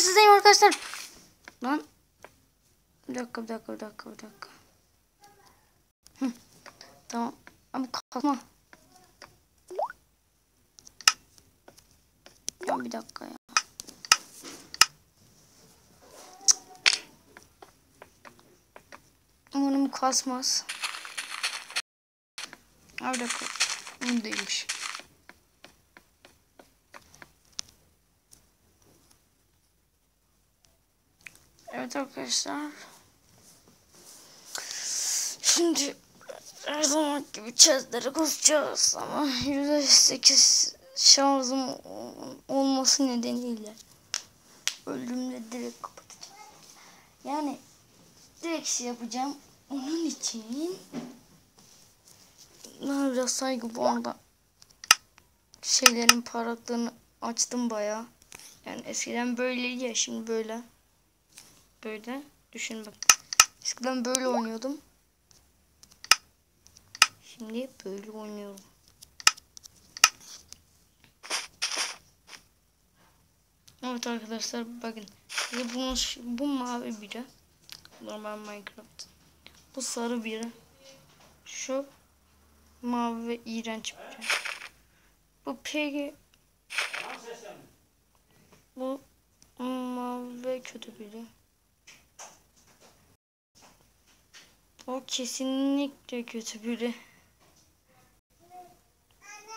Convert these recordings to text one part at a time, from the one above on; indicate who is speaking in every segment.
Speaker 1: sizdeyim arkadaşlar. Lan. Bir dakika bir dakika bir dakika bir dakika. Tamam. Abi kalkma. Ya bir dakika ya. Umarım kasmaz. Abi dakika. Bunu değilmiş. Evet arkadaşlar. Şimdi her zaman gibi chestlere koşacağız ama %8 şarjım olması nedeniyle öldüğümde direkt kapatacağım. Yani direkt şey yapacağım. Onun için ben biraz saygı bu anda şeylerin parlaklığını açtım bayağı. Yani eskiden böyleydi ya şimdi böyle. Böyle. Düşün bak. Eskiden böyle oynuyordum. Şimdi böyle oynuyorum. Evet arkadaşlar bakın. Bunun, bu mavi biri. Normal Minecraft. Bu sarı biri. Şu mavi ve iğrenç biri. Bu peki bu mavi ve kötü biri. O kesinlikle kötü biri.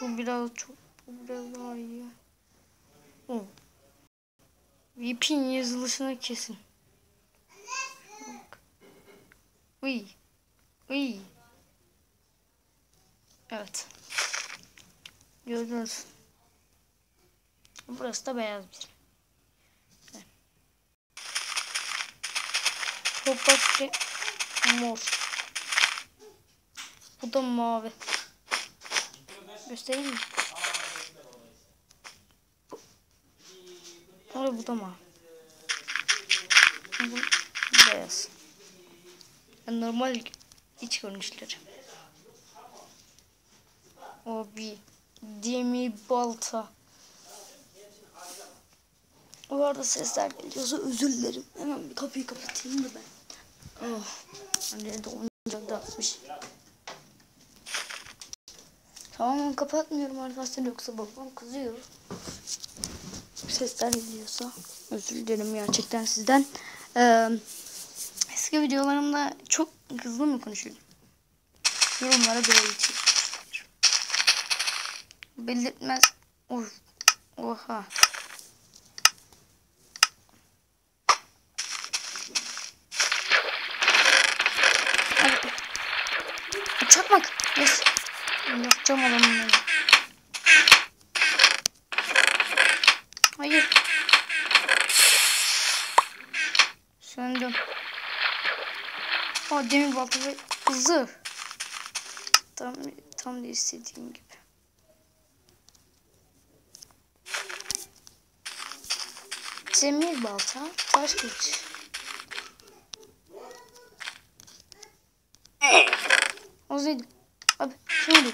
Speaker 1: Bu biraz çok bu biraz daha iyi. O. VP'nin yazılışına kesin. Uy. Uy. Evet. Gördünüz. Burası da beyaz bir. Toprak mor. Bu da mavi. Göstereyim mi? Orada bu da mavi. Bu beyaz. Yani normal iç görünüşleri. O bir demir balta. O arada sesler geliyorsa özür dilerim. Hemen bir kapıyı kapatayım da ben. Oh. Anne de oyuncak da atmış. Tamam kapatmıyorum arkadaşlar yoksa babam kızıyor. Sesler geliyorsa özür dilerim gerçekten sizden. Ee, eski videolarımda çok hızlı mı konuşuyordum? Yorumlara geçiyor. Belirtmez. Of. Oha. Çakmak. Yes. Yapacağım adamı. Hayır. Söndüm. O demir balta ve zırh. Tam, tam da istediğim gibi. Demir balta, taş kılıç. Olsaydı. Abi şimdi.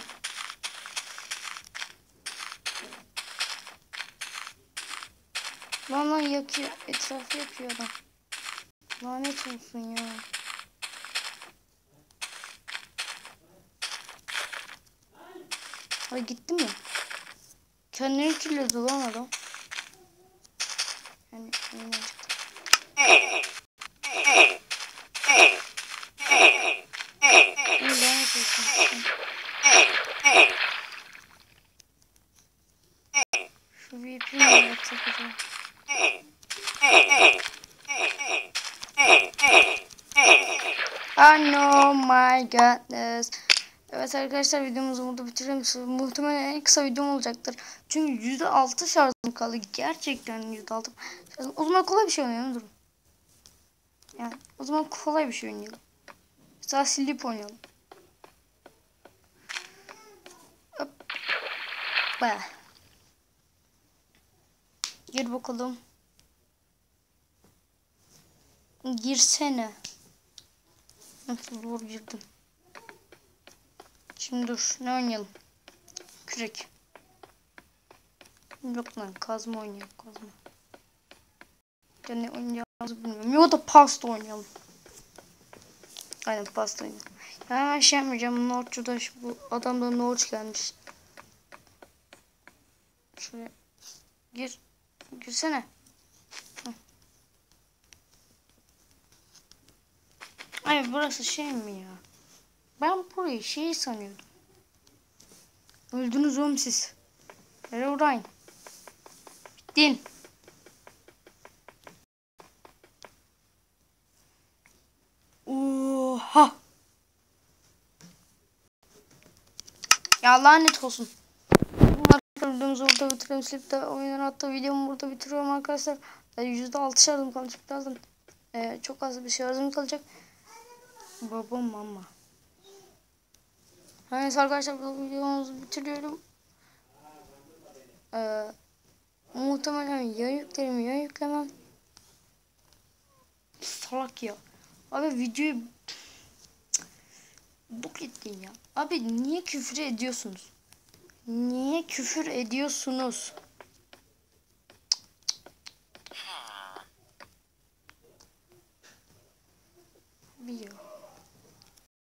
Speaker 1: Lan lan yakıyor. Etrafı yakıyor adam. Lanet olsun ya. Ay gitti mi? Kendini kirledi lan adam. Yani oyundan çıktı. İyi lanet olsun. VP'yi mi my goodness. Evet arkadaşlar videomuzu burada bitirelim. Muhtemelen en kısa videom olacaktır. Çünkü %6 şarjım kaldı. Gerçekten %6 şarjım. O zaman kolay bir şey oynayalım durun. Yani o zaman kolay bir şey oynayalım. Mesela silip oynayalım. Hop. Baya. Gir bakalım. Girsene. Nasıl zor girdim. Şimdi dur. Ne oynayalım? Kürek. Yok lan kazma oynayalım kazma. gerçekten ne oynayacağımızı bilmiyorum. Ya da pasta oynayalım. Aynen pasta oynayalım. Ya ben şey yapmayacağım. North'cuda şu bu adamda North gelmiş. Şuraya gir. Girsene. Hı. Ay burası şey mi ya? Ben burayı şey sanıyordum. Öldünüz oğlum siz. Nereye uğrayın? Bittin. Oha. Ya lanet olsun. Videomuzu burada bitirelim. Silip de oyundan hatta videomu burada bitiriyorum arkadaşlar. %6 şarjım kalacak birazdan. Ee, çok az bir şarjım kalacak. Babam mama. Neyse arkadaşlar bu videomuzu bitiriyorum. Ee, muhtemelen ya yüklerim ya yüklemem. Salak ya. Abi videoyu bok ettin ya. Abi niye küfür ediyorsunuz? Niye küfür ediyorsunuz? Ya.